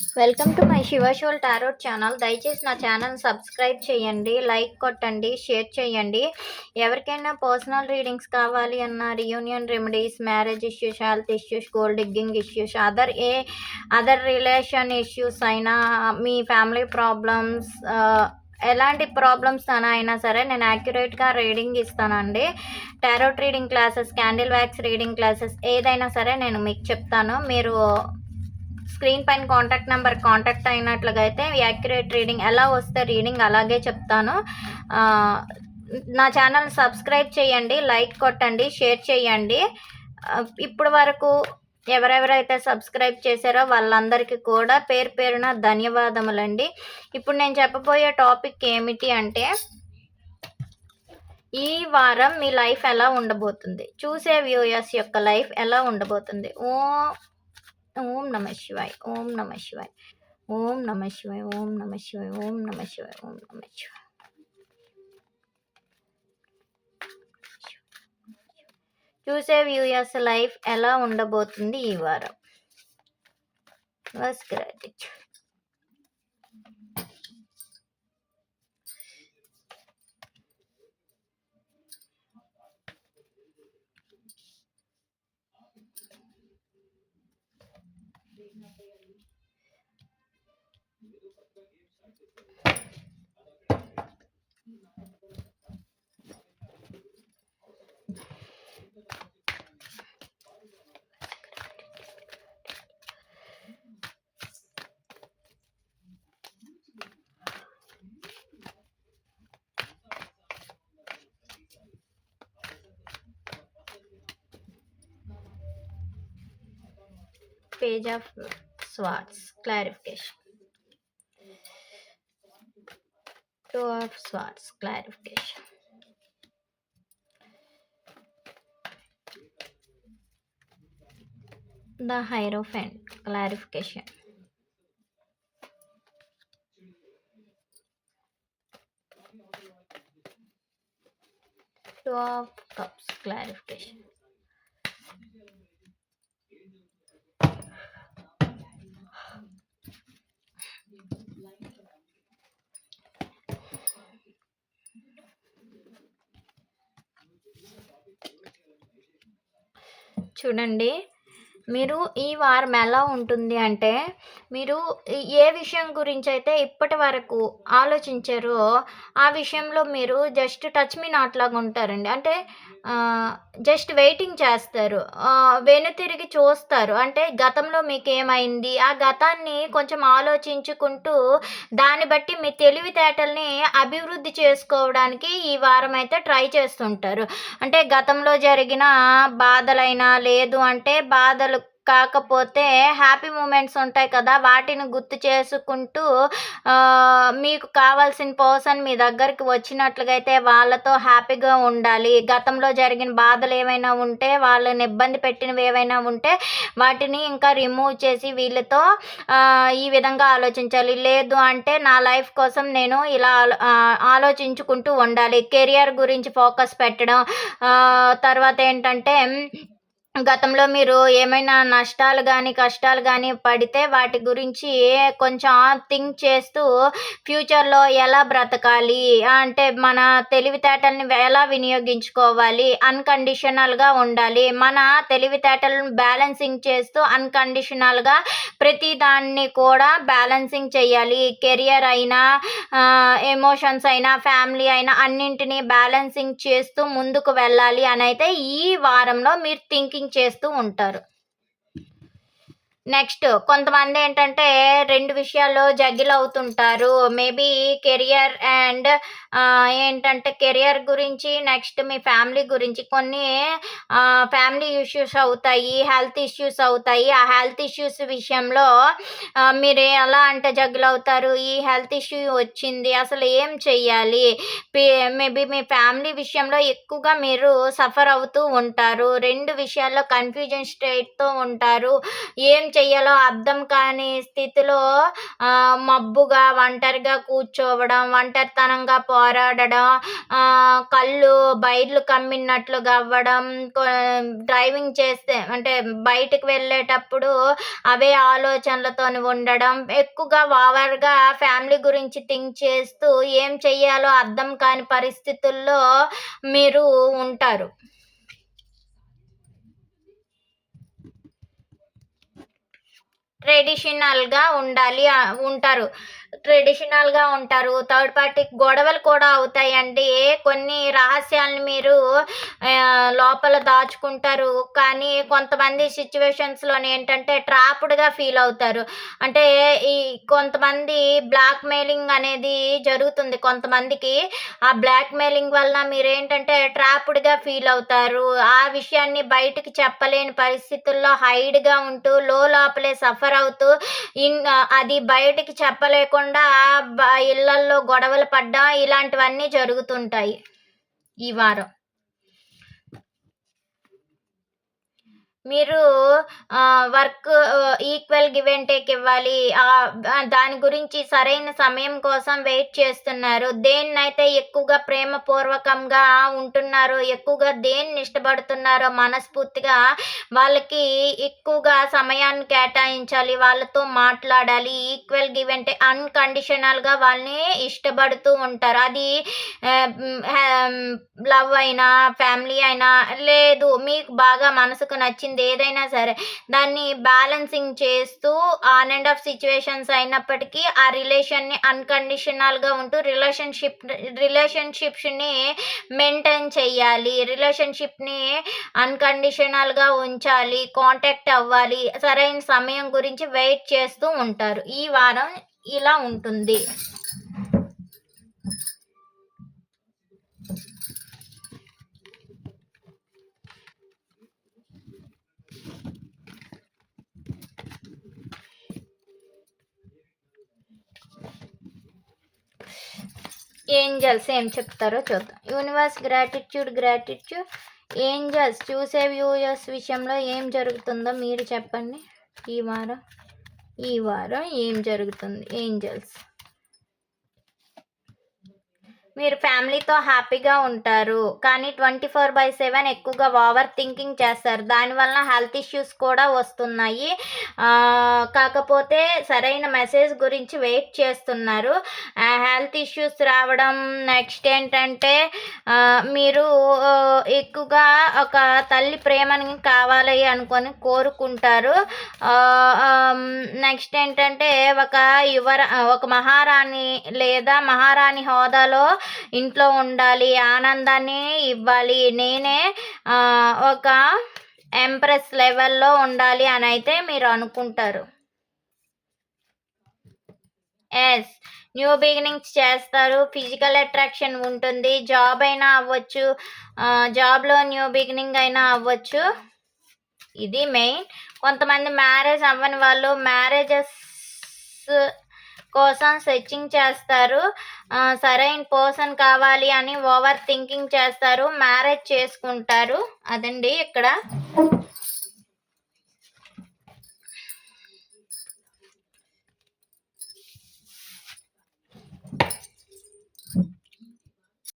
Welcome to my శివశోల్ tarot channel. దయచేసి నా channel subscribe చేయండి లైక్ కొట్టండి షేర్ చేయండి. ఎవరికైనా పర్సనల్ రీడింగ్స్ కావాలి అన్న reunion remedies marriage issues health issues gold digging issues other a other relation issues అయినా మీ ఫ్యామిలీ ప్రాబ్లమ్స్ ఎలాంటి ప్రాబ్లమ్స్ అయినా సరే నేను యాక్యురేట్గా రీడింగ్ ఇస్తానండి. Tarot reading classes candle wax reading classes ఏదైనా సరే నేను మీకు చెప్తాను. మీరు స్క్రీన్ పైన కాంటాక్ట్ నెంబర్ కాంటాక్ట్ అయినట్లుగా అయితే యాక్యురేట్ రీడింగ్ ఎలా వస్తే రీడింగ్ అలాగే చెప్తాను. నా ఛానల్ సబ్స్క్రైబ్ చేయండి లైక్ కొట్టండి షేర్ చేయండి. ఇప్పుడు వరకు ఎవరెవరైతే సబ్స్క్రైబ్ చేశారో వాళ్ళందరికీ కూడా పేరు పేరున ధన్యవాదములండి. ఇప్పుడు నేను చెప్పబోయే టాపిక్ ఏమిటి అంటే ఈ వారం మీ లైఫ్ ఎలా ఉండబోతుంది? చూసే వ్యూయర్స్ యొక్క లైఫ్ ఎలా ఉండబోతుంది? ఓ ఓం నమ శివాయ్ ఓం నమ శివాయ్ ఓం నమ శివాయ్ ఓం నమ శివాయ్ ఓం నమ శివాయ్ ఓం నమ శివాయ్. చూసే వ్యూయర్స్ లైఫ్ ఎలా ఉండబోతుంది ఈ వారం? బస్ page of swords clarification. Two of swords clarification. The hierophant clarification. Two of cups clarification చూడండి. మీరు ఈ వారం ఎలా ఉంటుంది అంటే మీరు ఏ విషయం గురించి అయితే ఇప్పటి వరకు ఆలోచించారో ఆ విషయంలో మీరు జస్ట్ టచ్ మీ నాట్ లాగా ఉంటారండి. అంటే జస్ట్ వెయిటింగ్ చేస్తారు. వెనుతిరిగి చూస్తారు. అంటే గతంలో మీకు ఏమైంది ఆ గతాన్ని కొంచెం ఆలోచించుకుంటూ దాన్ని బట్టి మీ తెలివితేటల్ని అభివృద్ధి చేసుకోవడానికి ఈ వారం అయితే ట్రై చేస్తుంటారు. అంటే గతంలో జరిగిన బాధలైనా లేదు అంటే బాధలు కాకపోతే హ్యాపీ మూమెంట్స్ ఉంటాయి కదా వాటిని గుర్తు చేసుకుంటూ మీకు కావాల్సిన పర్సన్ మీ దగ్గరికి వచ్చినట్లుగా అయితే వాళ్ళతో హ్యాపీగా ఉండాలి. గతంలో జరిగిన బాధలు ఏమైనా ఉంటే వాళ్ళని ఇబ్బంది పెట్టినవి ఏవైనా ఉంటే వాటిని ఇంకా రిమూవ్ చేసి వీళ్ళతో ఈ విధంగా ఆలోచించాలి. లేదు అంటే నా లైఫ్ కోసం నేను ఇలా ఆలో- ఆలోచించుకుంటూ ఉండాలి. కెరియర్ గురించి ఫోకస్ పెట్టడం తర్వాత ఏంటంటే గతంలో మీరు ఏమైనా నష్టాలు కానీ కష్టాలు కానీ పడితే వాటి గురించి కొంచెం థింక్ చేస్తూ ఫ్యూచర్లో ఎలా బ్రతకాలి? అంటే మన తెలివితేటల్ని ఎలా వినియోగించుకోవాలి? అన్కండిషనల్గా ఉండాలి. మన తెలివితేటలను బ్యాలెన్సింగ్ చేస్తూ అన్కండిషనల్గా ప్రతి దాన్ని కూడా బ్యాలెన్సింగ్ చేయాలి. కెరియర్ అయినా ఎమోషన్స్ అయినా ఫ్యామిలీ అయినా అన్నింటినీ బ్యాలెన్సింగ్ చేస్తూ ముందుకు వెళ్ళాలి అని అయితే ఈ వారంలో మీరు థింకింగ్ చేస్తూ ఉంటారు. నెక్స్ట్ కొంతమంది ఏంటంటే రెండు విషయాల్లో జగ్గిల్ అవుతుంటారు. మేబీ కెరియర్ అండ్ ఏంటంటే కెరియర్ గురించి నెక్స్ట్ మీ ఫ్యామిలీ గురించి కొన్ని ఫ్యామిలీ ఇష్యూస్ అవుతాయి హెల్త్ ఇష్యూస్ అవుతాయి. ఆ హెల్త్ ఇష్యూస్ విషయంలో మీరు ఎలా అంటే జగ్గిల్ అవుతారు? ఈ హెల్త్ ఇష్యూ వచ్చింది అసలు ఏం చెయ్యాలి? మేబీ మీ ఫ్యామిలీ విషయంలో ఎక్కువగా మీరు సఫర్ అవుతూ ఉంటారు. రెండు విషయాల్లో కన్ఫ్యూజన్ స్టేట్తో ఉంటారు. ఏం చెయ్యాలో అర్థం కాని స్థితిలో మబ్బుగా, ఒంటరిగా కూర్చోవడం, ఒంటరితనంగా పోరాడడం, కళ్ళు బైర్లు కమ్మినట్లుగా అవ్వడం, డ్రైవింగ్ చేస్తే అంటే బయటికి వెళ్ళేటప్పుడు అవే ఆలోచనలతోని ఉండడం, ఎక్కువగా ఓవర్‌గా ఫ్యామిలీ గురించి థింక్ చేస్తూ ఏం చెయ్యాలో అర్థం కాని పరిస్థితుల్లో మీరు ఉంటారు. ట్రెడిషనల్‌గా ఉండాలి ఉంటారు. ట్రెడిషనల్‌గా ఉంటారు. థర్డ్ పార్టీకి గొడవలు కూడా అవుతాయండి. కొన్ని రహస్యాలను మీరు లోపల దాచుకుంటారు. కానీ కొంతమంది సిచ్యువేషన్స్లో ఏంటంటే ట్రాప్డ్‌గా ఫీల్ అవుతారు. అంటే ఈ కొంతమంది బ్లాక్‌మెయిలింగ్ అనేది జరుగుతుంది కొంతమందికి. ఆ బ్లాక్‌మెయిలింగ్ వలన మీరేంటంటే ట్రాప్డ్‌గా ఫీల్ అవుతారు. ఆ విషయాన్ని బయటికి చెప్పలేని పరిస్థితుల్లో హైడ్‌గా ఉంటూ లో లోపలే సఫర్ అవుతూ ఇన్ అది బయటికి చెప్పలేకుండా బ ఇళ్ళల్లో గొడవలు పడ్డం ఇలాంటివన్నీ జరుగుతుంటాయి ఈ వారం. మీరు work equal give and take ఇవ్వాలి. దాని గురించి సరైన సమయం కోసం వెయిట్ చేస్తున్నారు. దేన్నైతే ఎక్కువగా ప్రేమపూర్వకంగా ఉంటున్నారో, ఎక్కువగా దేన్ని ఇష్టపడుతున్నారో మనస్ఫూర్తిగా వాళ్ళకి ఎక్కువగా సమయాన్ని కేటాయించాలి. వాళ్ళతో మాట్లాడాలి. ఈక్వల్ గివ్ అండ్ టేక్ అన్‌కండిషనల్‌గా వాళ్ళని ఇష్టపడుతూ ఉంటారు. అది లవ్ అయినా, ఫ్యామిలీ అయినా లేదు మీకు బాగా మనసుకు నచ్చింది ఏదైనా సరే దాన్ని బ్యాలెన్సింగ్ చేస్తూ ఆన్ అండ్ ఆఫ్ సిచ్యువేషన్స్ అయినప్పటికీ ఆ రిలేషన్‌ని అన్‌కండిషనల్‌గా ఉంటూ రిలేషన్‌షిప్ రిలేషన్‌షిప్స్‌ని మెయింటైన్ చెయ్యాలి. రిలేషన్‌షిప్‌ని అన్‌కండిషనల్‌గా ఉంచాలి. కాంటాక్ట్ అవ్వాలి. సరైన సమయం గురించి వెయిట్ చేస్తూ ఉంటారు. ఈ వారం ఇలా ఉంటుంది. ఏంజెల్స్ ఏం చెప్తారో చూద్దాం. యూనివర్స్ గ్రాటిట్యూడ్ గ్రాటిట్యూడ్ ఏంజెల్స్ చూసే వ్యూయర్స్ విషయంలో ఏం జరుగుతుందో మీరు చెప్పండి. ఈ వారం ఈ వారం ఏం జరుగుతుంది ఏంజెల్స్? మీరు ఫ్యామిలీతో హ్యాపీగా ఉంటారు. కానీ 24/7 ఎక్కువగా ఓవర్ థింకింగ్ చేస్తారు. దానివలన హెల్త్ ఇష్యూస్ కూడా వస్తున్నాయి. కాకపోతే సరైన మెసేజ్ గురించి వెయిట్ చేస్తున్నారు. హెల్త్ ఇష్యూస్ రావడం నెక్స్ట్ ఏంటంటే మీరు ఎక్కువగా ఒక తల్లి ప్రేమని కావాలి అనుకొని కోరుకుంటారు. నెక్స్ట్ ఏంటంటే ఒక యువర ఒక మహారాణి లేదా మహారాణి హోదాలో ఇంట్లో ఉండాలి. ఆనందాన్ని ఇవ్వాలి. నేనే ఒక ఎంప్రెస్ లెవెల్‌లో ఉండాలి అని అయితే మీరు అనుకుంటారు. ఎస్ న్యూ బిగినింగ్స్ చేస్తారు. ఫిజికల్ అట్రాక్షన్ ఉంటుంది. జాబ్ అయినా అవ్వచ్చు. జాబ్‌లో న్యూ బిగినింగ్ అయినా అవ్వచ్చు. ఇది మెయిన్. కొంతమంది మ్యారేజ్ అవ్వని వాళ్ళు మ్యారేజెస్ కోసం సెర్చింగ్ చేస్తారు. సరైన పర్సన్ కావాలి అని ఓవర్ థింకింగ్ చేస్తారు. మ్యారేజ్ చేసుకుంటారు. అదండి ఇక్కడ.